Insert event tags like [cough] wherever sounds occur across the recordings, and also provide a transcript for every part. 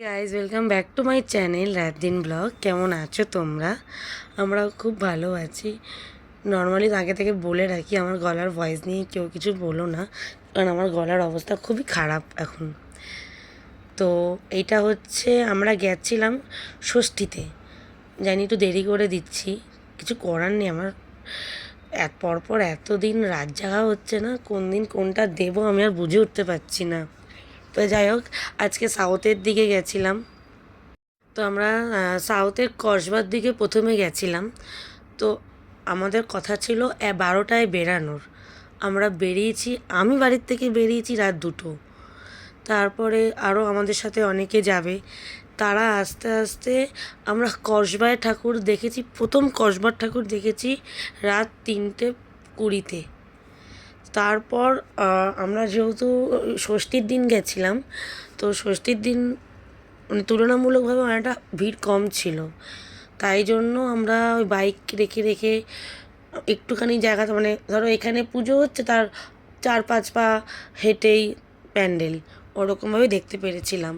Guys welcome back to my channel রাত দিন blog কেমন আছো তোমরা? আমরা খুব ভালো আছি। নর্মালি আগে থেকে বলে রাখি, আমার গলার ভয়েস নিয়ে কেউ কিছু বলো না, কারণ আমার গলার অবস্থা খুবই খারাপ এখন। তো এইটা হচ্ছে, আমরা গেছিলাম ষষ্ঠীতে। জানি একটু দেরি করে দিচ্ছি, কিছু করার নেই আমার। পরপর এতদিন রাত জাগা হচ্ছে না কোন দিন কোনটা দেবো আমি আর বুঝে উঠতে পারছি না। তো যাই হোক, আজকে সাউথের দিকে গেছিলাম। তো আমরা সাউথের কসবার দিকে প্রথমে গেছিলাম। তো আমাদের কথা ছিল বারোটায় বেরানোর আমরা বেরিয়েছি, আমি বাড়ির থেকে বেরিয়েছি রাত দুটো। তারপরে আরও আমাদের সাথে অনেকে যাবে। তারা আস্তে আস্তে আমরা কসবায় ঠাকুর দেখেছি, প্রথম কসবার ঠাকুর দেখেছি রাত তিনটে কুড়িতে। তারপর আমরা যেহেতু, ষষ্ঠীর দিন গেছিলাম, তো ষষ্ঠীর দিন মানে তুলনামূলকভাবে অনেকটা ভিড় কম ছিল। তাই জন্য আমরা ওই বাইক রেখে রেখে, একটুখানি জায়গাতে মানে ধরো এখানে পুজো হচ্ছে তার চার পাঁচ পা হেঁটেই প্যান্ডেল, ওরকমভাবে দেখতে পেরেছিলাম।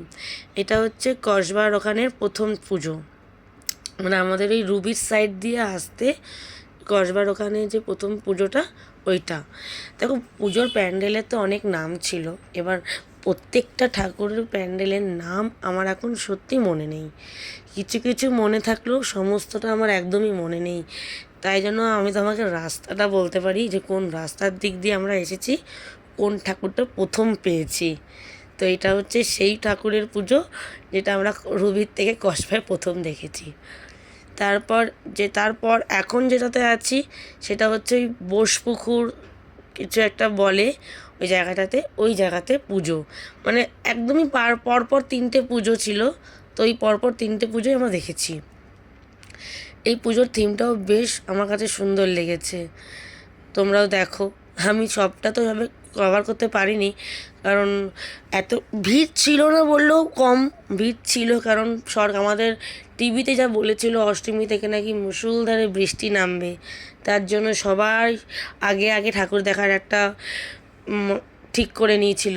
এটা হচ্ছে কসবার ওখানের প্রথম পুজো। মানে আমাদের এই রুবির সাইড দিয়ে আসতে কসবার ওখানে যে প্রথম পুজোটা, ওইটা। দেখো, পুজোর প্যান্ডেলের তো অনেক নাম ছিল। এবার প্রত্যেকটা ঠাকুরের প্যান্ডেলের নাম আমার এখন সত্যি মনে নেই। কিছু কিছু মনে থাকলেও সমস্তটা আমার একদমই মনে নেই। তাই জন্য আমি তোমাকে রাস্তাটা বলতে পারি যে, কোন রাস্তার দিক দিয়ে আমরা এসেছি, কোন ঠাকুরটা প্রথম পেয়েছি। তো এটা হচ্ছে সেই ঠাকুরের পুজো, যেটা আমরা রুবির থেকে কসবায় প্রথম দেখেছি। তারপর যে, তারপর এখন যেটাতে আছি সেটা হচ্ছে ওই বোসপুকুর কিছু একটা বলে ওই জায়গাটাতে, ওই জায়গাতে পুজো। মানে একদমই পার, পরপর তিনটে পুজো ছিল, তো ওই পরপর তিনটে পুজোই আমরা দেখেছি। এই পুজোর থিমটাও বেশ আমার কাছে সুন্দর লেগেছে। তোমরাও দেখো, আমি সবটা তো কভার করতে পারিনি। কারণ এত ভিড় ছিল না বললেও কম ভিড় ছিল। কারণ সরকার আমাদের টিভিতে যা বলেছিল, অষ্টমী থেকে নাকি মুসুলধারে বৃষ্টি নামবে। তার জন্য সবাই আগে আগে ঠাকুর দেখার একটা ঠিক করে নিয়েছিল।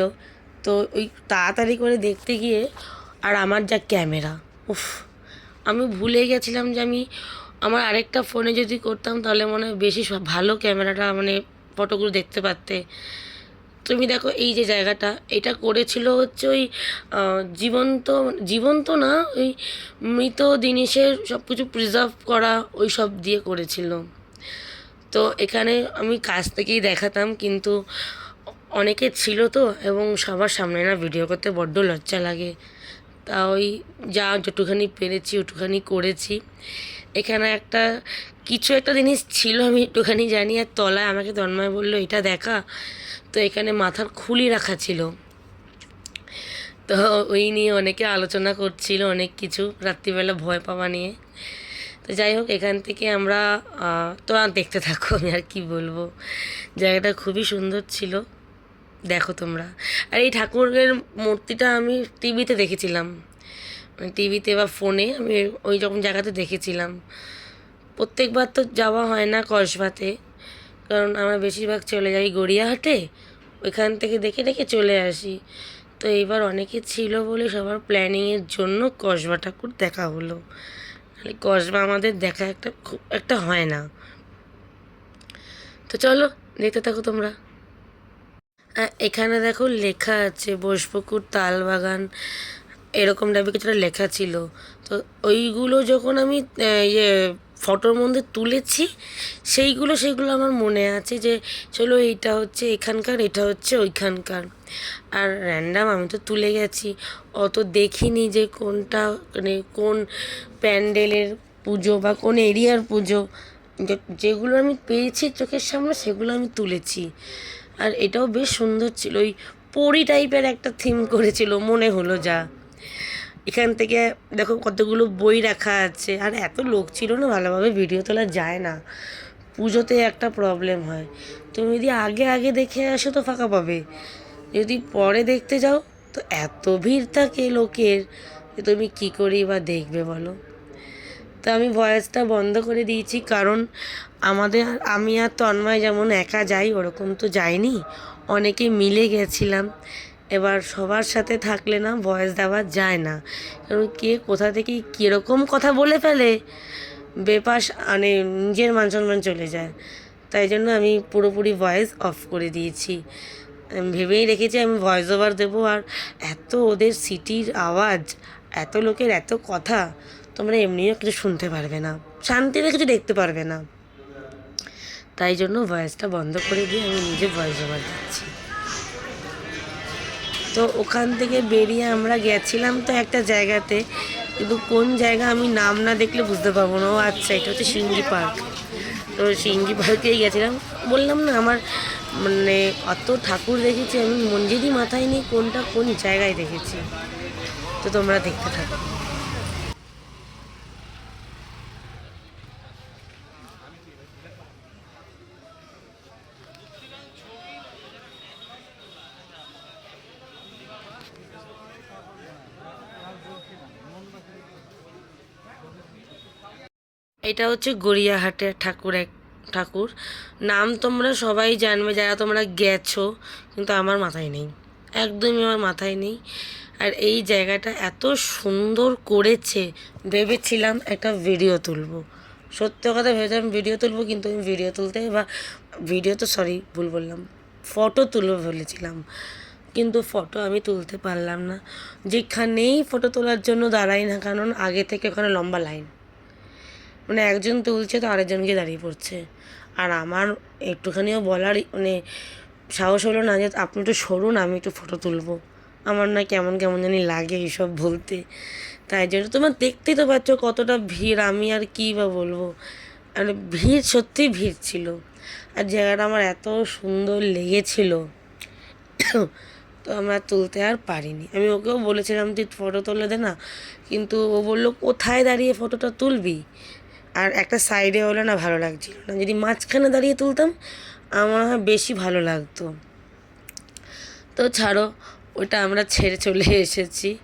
তো ওই তাড়াতাড়ি করে দেখতে গিয়ে, আর আমার যা ক্যামেরা, উফ, আমি ভুলে গেছিলাম যে আমি আমার আরেকটা ফোনে যদি করতাম তাহলে মনে হয় বেশি ভালো ক্যামেরাটা মানে ফটোগুলো দেখতে পারতে। তুমি দেখো এই যে জায়গাটা, এটা করেছিল হচ্ছে ওই জীবন্ত জীবন্ত না, ওই মৃত জিনিসের সব কিছু প্রিজার্ভ করা ওই সব দিয়ে করেছিল। তো এখানে আমি কাছ থেকেই দেখাতাম, কিন্তু অনেকে ছিল তো, এবং সবার সামনে না ভিডিও করতে বড্ড লজ্জা লাগে। তা ওই যা যতটুখানি পেরেছি, ওটুখানি করেছি। এখানে একটা কিছু একটা জিনিস ছিল, আমি একটুখানি জানি, আর তলায় আমাকে তন্ময় বলল, এটা দেখা। তো এখানে মাথার খুলি রাখা ছিল। তো ওই নিয়ে অনেকে আলোচনা করছিল, অনেক কিছু রাত্রিবেলা ভয় পাওয়া নিয়ে। তো যাই হোক, এখান থেকে আমরা তো দেখতে থাকো, আমি আর কি বলব। জায়গাটা খুবই সুন্দর ছিল। দেখো তোমরা। আর এই ঠাকুরের মূর্তিটা আমি টিভিতে দেখেছিলাম। মানে টিভিতে বা ফোনে আমি ওই রকম জায়গাতে দেখেছিলাম। প্রত্যেকবার তো যাওয়া হয় না কসবাতে, কারণ আমরা বেশিরভাগ চলে যাই গড়িয়াহাটে, ওইখান থেকে দেখে দেখে চলে আসি। তো এইবার অনেকে ছিল বলে সবার প্ল্যানিংয়ের জন্য কসবা ঠাকুর দেখা হলো। নাহলে কসবা আমাদের দেখা একটা খুব একটা হয় না। তো চলো, দেখতে থাকো তোমরা। এখানে দেখো লেখা আছে, বোসপুকুর, তালবাগান, এরকম টাইপের কিছুটা লেখা ছিল। তো ওইগুলো যখন আমি ইয়ে ফটোর মধ্যে তুলেছি, সেইগুলো সেইগুলো আমার মনে আছে যে, চলো এইটা হচ্ছে এখানকার, এটা হচ্ছে ওইখানকার। আর র্যান্ডাম আমি তো তুলে গেছি, অত দেখিনি যে কোনটা মানে কোন প্যান্ডেলের পুজো বা কোন এরিয়ার পুজো। যেগুলো আমি পেয়েছি চোখের সামনে, সেগুলো আমি তুলেছি। আর এটাও বেশ সুন্দর ছিল, ওই পরি টাইপের একটা থিম করেছিল, মনে হলো যা। এখান থেকে দেখো কতগুলো বই রাখা আছে। আর এত লোক ছিল না ভালোভাবে ভিডিও তোলা যায় না। পুজোতে একটা প্রবলেম হয়। তুমি যদি আগে আগে দেখে আসো তো ফাঁকা পাবে। যদি পরে দেখতে যাও তো এত ভিড় থাকে লোকের যে তুমি কী করেই বা দেখবে বলো। তো আমি ভয়েসটা বন্ধ করে দিয়েছি কারণ আমাদের আমি আর তন্ময় যেমন একা যাই ওরকম তো যাইনি। অনেকে মিলে গেছিলাম। এবার সবার সাথে থাকলে না ভয়েস দেওয়া যায় না। কারণ কে কোথা থেকে কীরকম কথা বলে ফেলে বেপাস মানে নিজের মান সম্মান চলে যায়। তাই জন্য আমি পুরোপুরি ভয়েস অফ করে দিয়েছি। ভেবেই রেখেছি আমি ভয়েস ওভার দেবো। আর এত ওদের সিটির আওয়াজ, এত লোকের এত কথা, তোমরা এমনিও কিছু শুনতে পারবে না, শান্তিতে কিছু দেখতে পারবে না। তাই জন্য ভয়েসটা বন্ধ করে দিয়ে আমি নিজে ভয়েস ওভার দিচ্ছি। তো ওখান থেকে বেরিয়ে আমরা গেছিলাম তো একটা জায়গাতে, কিন্তু কোন জায়গা আমি নাম না দেখলে বুঝতে পারব না। ও আচ্ছা এটা হচ্ছে সিঙ্গি পার্ক। তো সিঙ্গি পার্কেই গেছিলাম। বললাম না, আমার মানে অত ঠাকুর দেখেছি আমি মঞ্জিরই মাথায় নেই, কোনটা কোন জায়গায় দেখেছি। তো তোমরা দেখতে থাকো। এটা হচ্ছে গড়িয়াহাটের ঠাকুর এক, ঠাকুর। নাম তোমরা সবাই জানবে, যারা তোমরা গেছো, কিন্তু আমার মাথায় নেই। একদমই আমার মাথায় নেই। আর এই জায়গাটা এত সুন্দর করেছে, ভেবেছিলাম একটা ভিডিও তুলবো। সত্য কথা ভেবেছিলাম ভিডিও তুলবো, কিন্তু আমি ভিডিও তুলতে বা ভিডিও তো সরি ভুল বললাম। ফটো তুলবো বলেছিলাম কিন্তু ফটো আমি তুলতে পারলাম না। যেখানেই ফটো তোলার জন্য দাঁড়াই না কারণ আগে থেকে ওখানে লম্বা লাইন মানে একজন তুলছে তো আরেকজনকে দাঁড়িয়ে পড়ছে। আর আমার একটুখানিও বলার মানে সাহস হলো না যে আপনি একটু সরুন, আমি একটু ফটো তুলবো। আমার না কেমন কেমন জানি লাগে এইসব বলতে। তাই জন্য তোমার দেখতেই তো পাচ্ছ কতটা ভিড়, আমি আর কী বা বলব। আর ভিড় সত্যিই ভিড় ছিল। আর জায়গাটা আমার এত সুন্দর লেগেছিল, তো আমরা তুলতে আর পারিনি। আমি ওকেও বলেছিলাম তুই ফটো তুলে দে না, কিন্তু ও বলল, কোথায় দাঁড়িয়ে ফটোটা তুলবি? আর একটা সাইডে হলে না ভালো লাগছিল না। যদি মাঝখানে দাঁড়িয়ে তুলতাম, আমার হয় বেশি ভালো লাগতো। তো ছাড়ো, ওটা আমরা ছেড়ে চলে [laughs] এসেছি।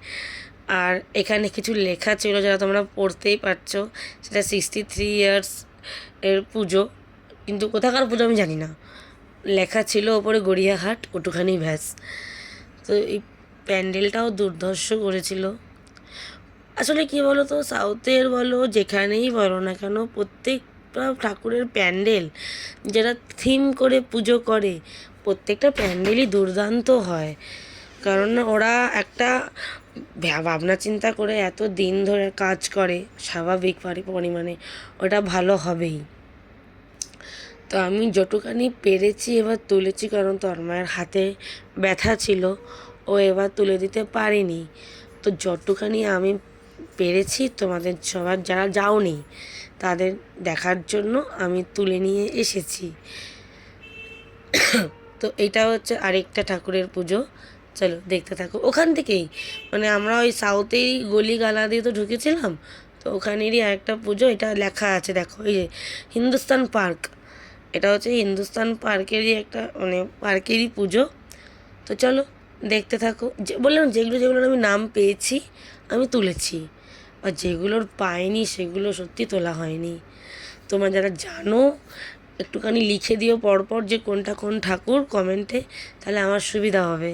আর এখানে কিছু লেখা ছিল যারা তোমরা পড়তেই পারছ। সেটা সিক্সটি থ্রি ইয়ার্স এর পুজো। কিন্তু কোথাকার পুজো আমি জানি না। লেখা ছিল ওপরে গড়িয়াহাট, ওটুখানি ভ্যাস তো এই প্যান্ডেলটাও দুর্ধর্ষ করেছিল। আসলে কী বলো তো সাউথের বলো, যেখানেই বলো না কেন, প্রত্যেকটা ঠাকুরের প্যান্ডেল যারা থিম করে পুজো করে, প্রত্যেকটা প্যান্ডেলই দুর্দান্ত হয়। কারণ ওরা একটা ভাবনা চিন্তা করে এত দিন ধরে কাজ করে, স্বাভাবিক পারি- পরিমাণে ওটা ভালো হবেই। তো আমি যতখানি পেরেছি এবার তুলেছি, কারণ তন্ময়ের হাতে ব্যথা ছিল, ও এবার তুলে দিতে পারিনি। তো যতখানি আমি পেরেছি তোমাদের সবার যারা যাওনি তাদের দেখার জন্য আমি তুলে নিয়ে এসেছি। তো এটা হচ্ছে আরেকটা ঠাকুরের পুজো। চলো দেখতে থাকো। ওখান থেকেই মানে আমরা ওই সাউথেই গলি গালা দিয়ে তো ঢুকেছিলাম, তো ওখানেরই আরেকটা পুজো, এটা লেখা আছে, দেখো, এই যে হিন্দুস্তান পার্ক। এটা হচ্ছে হিন্দুস্তান পার্কেরই একটা মানে পার্কেরই পুজো। তো চলো দেখতে থাকো। যে, বললাম যেগুলো, যেগুলোর আমি নাম পেয়েছি আমি তুলেছি। আর যেগুলোর পাইনি, সেগুলো সত্যি তোলা হয়নি। তোমরা যারা জানো, একটুখানি লিখে দিও পরপর যে কোনটা কোন ঠাকুর কমেন্টে তাহলে আমার সুবিধা হবে।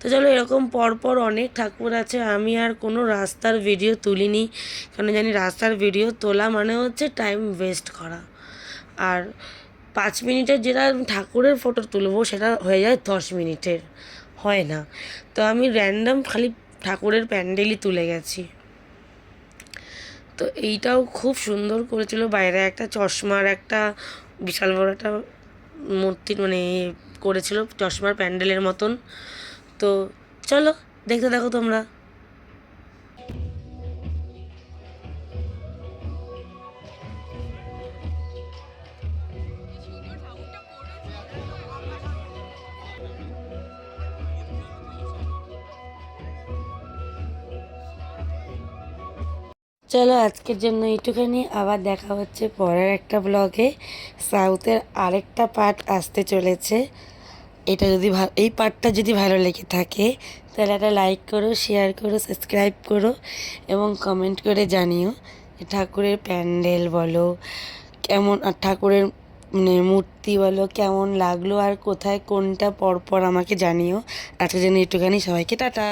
তো চলো এরকম পরপর অনেক ঠাকুর আছে, আমি আর কোনো রাস্তার ভিডিও তুলিনি। কারণ জানি রাস্তার ভিডিও তোলা মানে হচ্ছে টাইম ওয়েস্ট করা। আর পাঁচ মিনিটের যেটা ঠাকুরের ফটো তুলবো, সেটা হয়ে যায় দশ মিনিটের। হয় না। তো আমি র্যান্ডাম খালি ঠাকুরের প্যান্ডেলই তুলে গেছি। তো এইটাও খুব সুন্দর করেছিল। বাইরে একটা চশমার একটা বিশাল বড় একটা মূর্তি মানে করেছিল, চশমার প্যান্ডেলের মতন। তো চলো, দেখতে দেখো তোমরা। চলো আজকের জন্য এইটুখানি। আবার দেখা হচ্ছে পরের একটা ব্লগে সাউথের আরেকটা পার্ট আসতে চলেছে। এটা যদি এই পার্টটা যদি ভালো লেগে থাকে, তাহলে একটা লাইক করো শেয়ার করো সাবস্ক্রাইব করো এবং কমেন্ট করে জানিও ঠাকুরের প্যান্ডেল বলো, কেমন আর ঠাকুরের মানে মূর্তি বলো, কেমন লাগল আর কোথায় কোনটা পরপর আমাকে জানিও। আজকের জন্য একটুখানি সবাইকে টাটা।